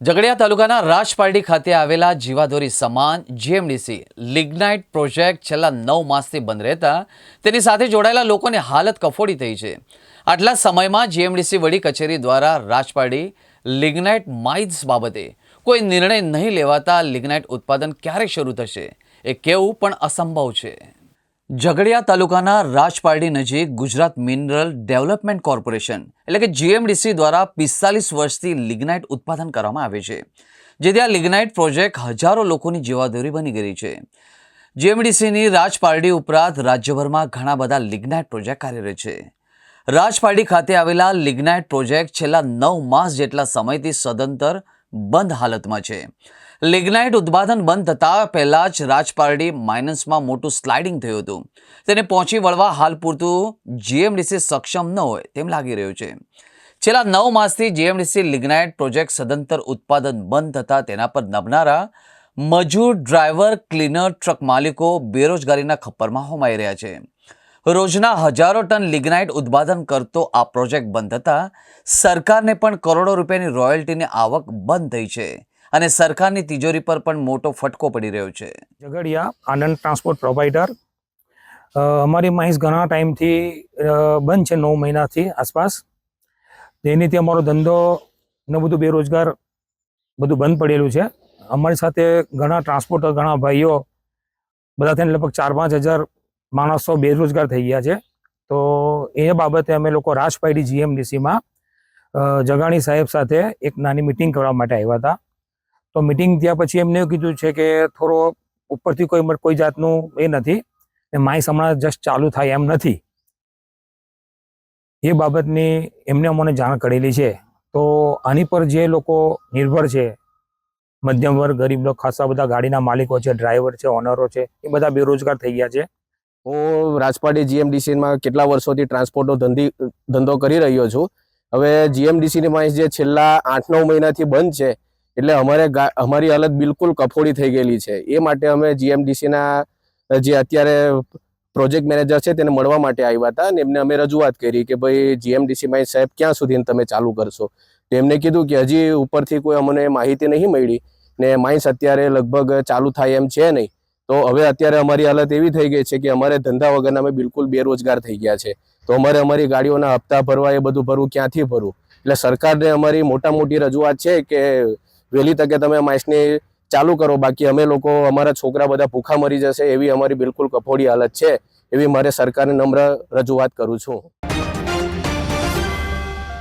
ઝઘડિયા તાલુકાના રાજપારડી ખાતે આવેલા જીવાદોરી સમાન જીએમડીસી લિગ્નાઇટ પ્રોજેક્ટ છેલ્લા નવ માસથી બંધ રહેતા તેની સાથે જોડાયેલા લોકોની હાલત કફોડી થઈ છે. આટલા સમયમાં જીએમડીસી વડી કચેરી દ્વારા રાજપારડી લિગ્નાઇટ માઇન્સ બાબતે કોઈ નિર્ણય નહીં લેવાતા લિગ્નાઇટ ઉત્પાદન ક્યારે શરૂ થશે? એ કેવું પણ અસંભવ છે. ઝઘડિયા તાલુકાના રાજપારડી નજીક ગુજરાત મિનરલ ડેવલપમેન્ટ કોર્પોરેશન, એટલે કે જીએમડીસી દ્વારા પિસ્તાલીસ વર્ષથી લિગ્નાઇટ ઉત્પાદન કરવામાં આવે છે, જેથી આ લિગ્નાઇટ પ્રોજેક્ટ હજારો લોકોની જીવાદોરી બની ગઈ છે. જીએમડીસીની રાજપારડી ઉપરાંત રાજ્યભરમાં ઘણા બધા લિગ્નાઇટ પ્રોજેક્ટ કાર્યરત છે. રાજપારડી ખાતે આવેલા લિગ્નાઇટ પ્રોજેક્ટ છેલ્લા નવ માસ જેટલા સમયથી સદંતર બંધ હાલતમાં છે. લિગ્નાઇટ ઉત્પાદન બંધ થતાં પહેલાં જ રાજપારડી માઇનસમાં મોટું સ્લાઇડિંગ થયું હતું. તેને પહોંચી વળવા હાલ પૂરતું જીએમડીસી સક્ષમ ન હોય તેમ લાગી રહ્યું છે. છેલ્લા નવ માસથી જીએમડીસી લિગ્નાઇટ પ્રોજેક્ટ સદંતર ઉત્પાદન બંધ થતાં તેના પર નભનારા મજૂર ડ્રાઈવર ક્લીનર, ટ્રક માલિકો બેરોજગારીના ખપ્પરમાં હોમાઈ રહ્યા છે. રોજના હજારો ટન લિગ્નાઇટ ઉત્પાદન કરતો આ પ્રોજેક્ટ બંધ થતાં સરકારને પણ કરોડો રૂપિયાની રોયલ્ટીની આવક બંધ થઈ છે. અને સરકારની તિજોરી પર પણ મોટો ફટકો પડી રહ્યો છે. ઝઘડિયા આનંદ ટ્રાન્સપોર્ટ પ્રોવાઈડર અમારી માહિસ ઘણા ટાઈમથી બંધ છે, નવ મહિનાથી આસપાસ. તેનીથી અમારો ધંધો ને બધું બેરોજગાર બધું બંધ પડેલું છે. અમારી સાથે ઘણા ટ્રાન્સપોર્ટર, ઘણા ભાઈઓ, બધા થઈને લગભગ ચાર પાંચ હજાર માણસો બેરોજગાર થઈ ગયા છે. તો એ બાબતે અમે લોકો રાજપાયડી જીએમડીસીમાં જગાણી સાહેબ સાથે એક નાની મિટિંગ કરવા માટે આવ્યા હતા. તો મિટિંગ થયા પછી એમને એવું કીધું છે કે થોડો ઉપરથી કોઈ કોઈ જાતનું એ નથી ને માઇસ હમણાં જસ્ટ ચાલુ થાય એમ નથી. એ બાબતની એમને અમને જાણ કરેલી છે. તો આની પર જે લોકો નિર્ભર છે, મધ્યમ વર્ગ, ગરીબ લોકો, ખાસા બધા ગાડીના માલિકો છે ડ્રાઈવર છે ઓનરો છે, એ બધા બેરોજગાર થઈ ગયા છે. હું રાજપાટી જીએમડીસીમાં કેટલા વર્ષોથી ટ્રાન્સપોર્ટનો ધંધી, ધંધો કરી રહ્યો છું. હવે જીએમડીસીની માહિતી જે છેલ્લા આઠ નવ મહિનાથી બંધ છે એટલે અમારે અમારી હાલત બિલકુલ કફોડી થઈ ગયેલી છે. એ માટે અમે જીએમડીસીના જે અત્યારે પ્રોજેક્ટ મેનેજર છે તેને મળવા માટે આવ્યા હતા અને એમને અમે રજૂઆત કરી કે ભાઈ જીએમડીસીમાં સાહેબ ક્યાં સુધી તમે ચાલુ કરશો. તો એમને કીધું કે હજી ઉપરથી કોઈ અમને માહિતી નહીં મળી ને માઇન્સ અત્યારે લગભગ ચાલુ થાય એમ છે નહીં. તો હવે અત્યારે અમારી હાલત એવી થઈ ગઈ છે કે અમારે ધંધા વગરના અમે બિલકુલ બેરોજગાર થઈ ગયા છે. તો અમારે અમારી ગાડીઓના હપ્તા ભરવા એ બધું ભરવું ક્યાંથી ભરવું? એટલે સરકારને અમારી મોટા મોટી રજૂઆત છે કે વહેલી તકે તમે માઇસની ચાલુ કરો. બાકી અમે લોકો, અમારા છોકરા બધા ભૂખા મરી જશે એવી અમારી બિલકુલ કફોડી હાલત છે એવી મારે સરકારને નમ્ર રજૂઆત કરું છું.